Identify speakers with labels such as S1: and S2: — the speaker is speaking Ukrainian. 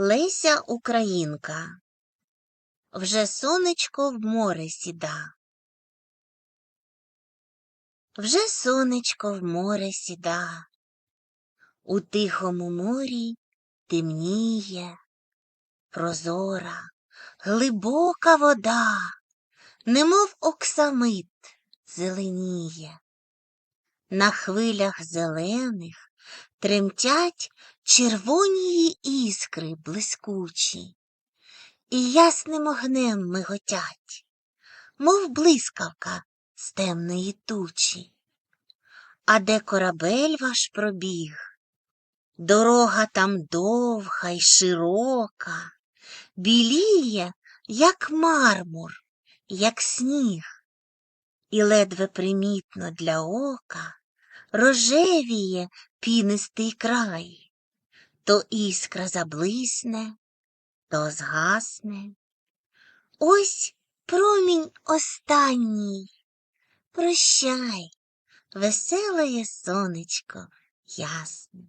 S1: Леся Українка. Вже сонечко в море сіда. Вже сонечко в море сіда. У тихому морі темніє, прозора, глибока вода, немов оксамит зеленіє. На хвилях зелених тремтять червоні іскри блискучі, і ясним огнем миготять, мов блискавка з темної тучі. А де корабель ваш пробіг, дорога там довга й широка, біліє, як мармур, як сніг, і ледве примітно для ока рожевіє пінистий край, то іскра заблисне, то згасне. Ось промінь останній. Прощай, веселе сонечко ясне.